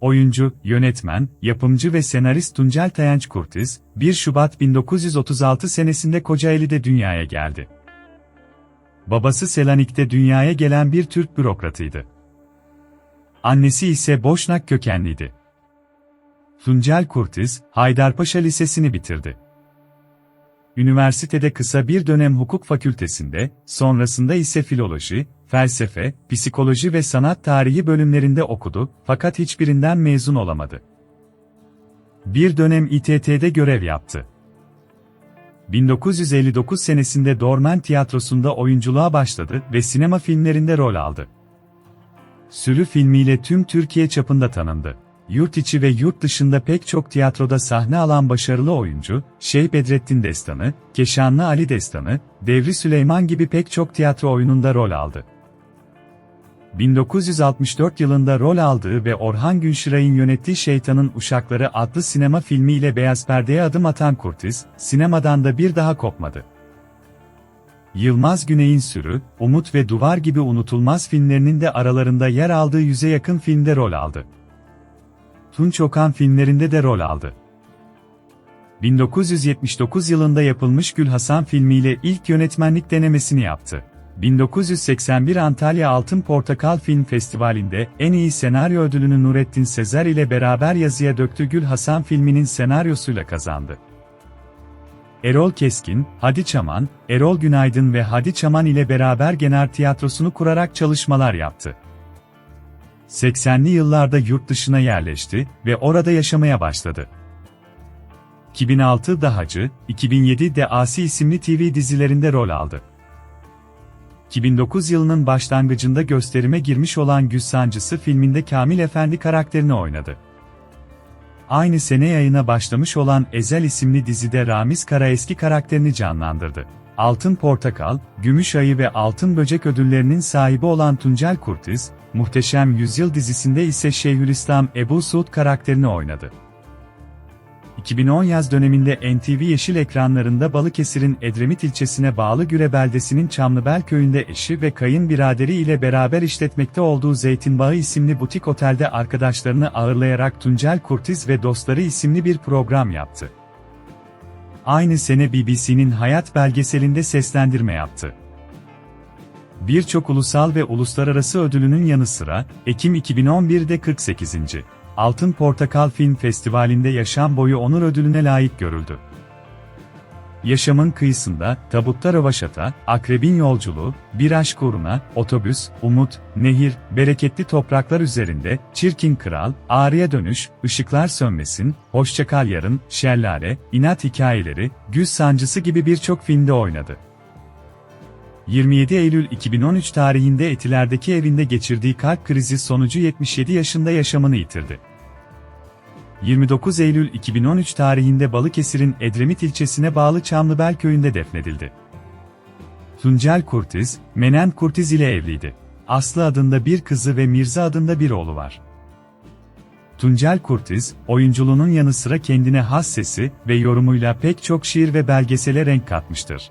oyuncu, yönetmen, yapımcı ve senarist Tuncel Tayanç Kurtiz, 1 Şubat 1936 senesinde Kocaeli'de dünyaya geldi. Babası Selanik'te dünyaya gelen bir Türk bürokratıydı. Annesi ise Boşnak kökenliydi. Tuncel Kurtiz, Haydarpaşa Lisesi'ni bitirdi. Üniversitede kısa bir dönem hukuk fakültesinde, sonrasında ise filoloji, felsefe, psikoloji ve sanat tarihi bölümlerinde okudu fakat hiçbirinden mezun olamadı. Bir dönem İTT'de görev yaptı. 1959 senesinde Dormen Tiyatrosu'nda oyunculuğa başladı ve sinema filmlerinde rol aldı. Sürü filmiyle tüm Türkiye çapında tanındı. Yurt içi ve yurt dışında pek çok tiyatroda sahne alan başarılı oyuncu, Şeyh Bedrettin Destanı, Keşanlı Ali Destanı, Devri Süleyman gibi pek çok tiyatro oyununda rol aldı. 1964 yılında rol aldığı ve Orhan Günşiray'ın yönettiği Şeytanın Uşakları adlı sinema filmiyle beyaz perdeye adım atan Kurtiz, sinemadan da bir daha kopmadı. Yılmaz Güney'in Sürü, Umut ve Duvar gibi unutulmaz filmlerinin de aralarında yer aldığı yüze yakın filmde rol aldı. Tunç Okan filmlerinde de rol aldı. 1979 yılında yapılmış Gül Hasan filmiyle ilk yönetmenlik denemesini yaptı. 1981 Antalya Altın Portakal Film Festivali'nde en iyi senaryo ödülünü Nurettin Sezer ile beraber yazıya döktü Gül Hasan filminin senaryosuyla kazandı. Erol Keskin, Hadi Çaman, Erol Günaydın ve Hadi Çaman ile beraber Gener Tiyatrosu'nu kurarak çalışmalar yaptı. 80'li yıllarda yurt dışına yerleşti ve orada yaşamaya başladı. 2006 Dahacı, 2007 Asi isimli TV dizilerinde rol aldı. 2009 yılının başlangıcında gösterime girmiş olan Güz Sancısı filminde Kamil Efendi karakterini oynadı. Aynı sene yayına başlamış olan Ezel isimli dizide Ramiz Karaeski karakterini canlandırdı. Altın Portakal, Gümüş Ayı ve Altın Böcek ödüllerinin sahibi olan Tuncel Kurtiz, Muhteşem Yüzyıl dizisinde ise Şeyhülislam Ebu Suud karakterini oynadı. 2010 yaz döneminde NTV Yeşil ekranlarında Balıkesir'in Edremit ilçesine bağlı Güre beldesinin Çamlıbel köyünde eşi ve kayınbiraderi ile beraber işletmekte olduğu Zeytinbağı isimli butik otelde arkadaşlarını ağırlayarak Tuncel Kurtiz ve Dostları isimli bir program yaptı. Aynı sene BBC'nin Hayat belgeselinde seslendirme yaptı. Birçok ulusal ve uluslararası ödülünün yanı sıra, Ekim 2011'de 48. Altın Portakal Film Festivali'nde yaşam boyu onur ödülüne layık görüldü. Yaşamın kıyısında, Tabutta Rövaşata, Akrebin Yolculuğu, Bir Aşk Uğruna, Otobüs, Umut, Nehir, Bereketli Topraklar Üzerinde, Çirkin Kral, Ağrıya Dönüş, Işıklar Sönmesin, Hoşçakal Yarın, Şellale, İnat Hikayeleri, Güz Sancısı gibi birçok filmde oynadı. 27 Eylül 2013 tarihinde Etiler'deki evinde geçirdiği kalp krizi sonucu 77 yaşında yaşamını yitirdi. 29 Eylül 2013 tarihinde Balıkesir'in Edremit ilçesine bağlı Çamlıbel köyünde defnedildi. Tuncel Kurtiz, Menen Kurtiz ile evliydi. Aslı adında bir kızı ve Mirza adında bir oğlu var. Tuncel Kurtiz, oyunculuğunun yanı sıra kendine has sesi ve yorumuyla pek çok şiir ve belgesele renk katmıştır.